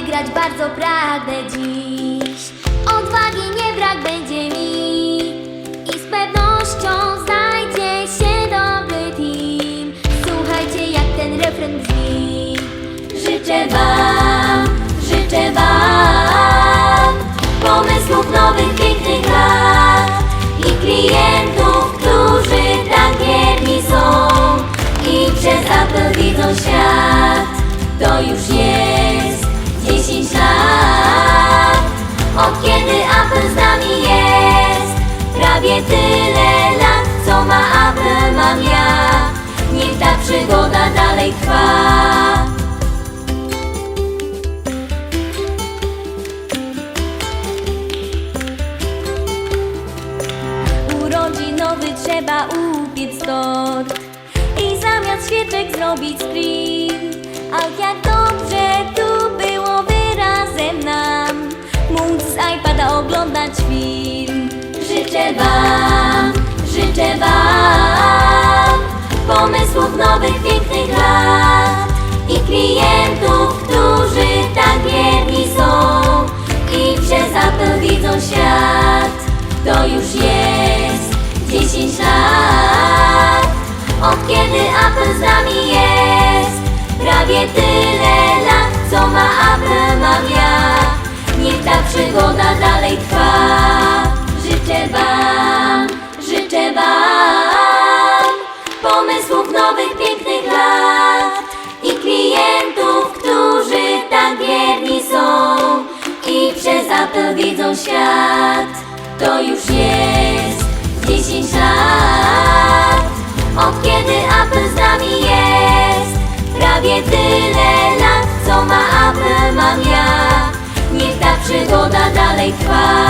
Wygrać, bardzo pragnę dziś. Odwagi nie brak będzie mi I z pewnością znajdzie się dobry team. Słuchajcie jak ten refren brzmi. Życzę wam, życzę wam Pomysłów nowych, pięknych lat I klientów, którzy tak wierni są. I przez Apple widzą świat To już jest Od kiedy Apple z nami jest? Prawie tyle lat, co ma Apple, mam ja. Niech ta przygoda dalej trwa. Urodzinowy trzeba upiec tort I zamiast świeczek zrobić screen iPada oglądać film. Życzę wam, życzę wam Pomysłów nowych, pięknych lat I klientów, którzy tak wierni są. I przez Apple widzą świat. To już jest 10 lat. Od kiedy Apple z nami jest? Prawie tyle nowych, pięknych lat I klientów, którzy tak wierni są. I przez Apple widzą świat To już jest 10 lat. Od kiedy Apple z nami jest Prawie tyle lat Co ma Apple mam ja. Niech ta przygoda dalej trwa